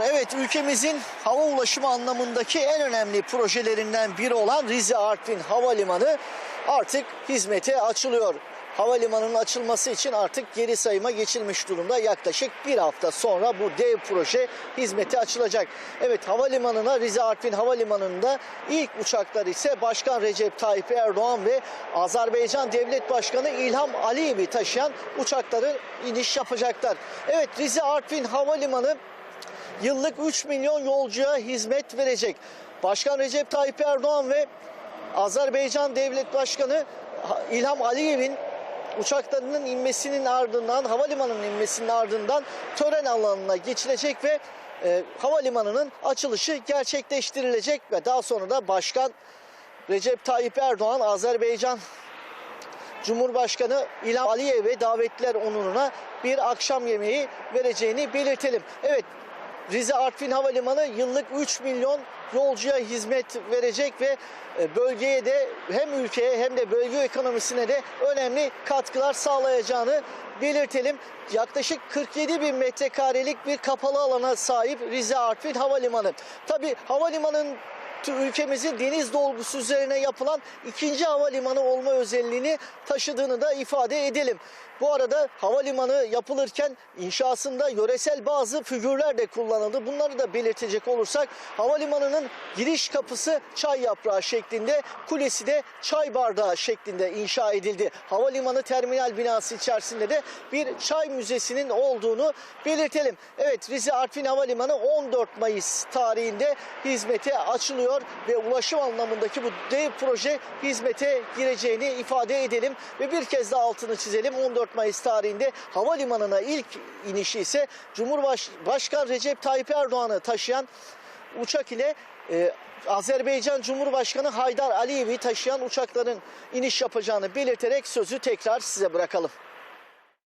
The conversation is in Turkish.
Evet ülkemizin hava ulaşımı anlamındaki en önemli projelerinden biri olan Rize Artvin Havalimanı artık hizmete açılıyor. Havalimanının açılması için artık geri sayıma geçilmiş durumda. Yaklaşık bir hafta sonra bu dev proje hizmete açılacak. Evet havalimanına Rize Artvin Havalimanı'nda ilk uçaklar ise Başkan Recep Tayyip Erdoğan ve Azerbaycan Devlet Başkanı İlham Aliyev'i taşıyan uçakları iniş yapacaklar. Evet Rize Artvin Havalimanı yıllık 3 milyon yolcuya hizmet verecek. Başkan Recep Tayyip Erdoğan ve Azerbaycan Devlet Başkanı İlham Aliyev'in uçaklarının inmesinin ardından, havalimanının inmesinin ardından tören alanına geçilecek ve e, havalimanının açılışı gerçekleştirilecek ve daha sonra da Başkan Recep Tayyip Erdoğan Azerbaycan Cumhurbaşkanı İlham Aliyev'e davetliler onuruna bir akşam yemeği vereceğini belirtelim. Evet Rize Artvin Havalimanı yıllık 3 milyon yolcuya hizmet verecek ve e, bölgeye de hem ülkeye hem de bölge ekonomisine de önemli katkılar sağlayacağını belirtelim. Yaklaşık 47 bin metrekarelik bir kapalı alana sahip Rize Artvin Havalimanı. Tabi havalimanın ülkemizin deniz dolgusu üzerine yapılan ikinci havalimanı olma özelliğini taşıdığını da ifade edelim. Bu arada havalimanı yapılırken inşasında yöresel bazı figürler de kullanıldı. Bunları da belirtecek olursak havalimanının giriş kapısı çay yaprağı şeklinde, kulesi de çay bardağı şeklinde inşa edildi. Havalimanı terminal binası içerisinde de bir çay müzesinin olduğunu belirtelim. Evet Rize Artvin Havalimanı 14 Mayıs tarihinde hizmete açılıyor ve ulaşım anlamındaki bu dev proje hizmete gireceğini ifade edelim ve bir kez daha altını çizelim. 14 Mayıs tarihinde havalimanına ilk inişi ise Cumhurbaşkanı Recep Tayyip Erdoğan'ı taşıyan uçak ile e, Azerbaycan Cumhurbaşkanı Haydar Aliyev'i taşıyan uçakların iniş yapacağını belirterek sözü tekrar size bırakalım.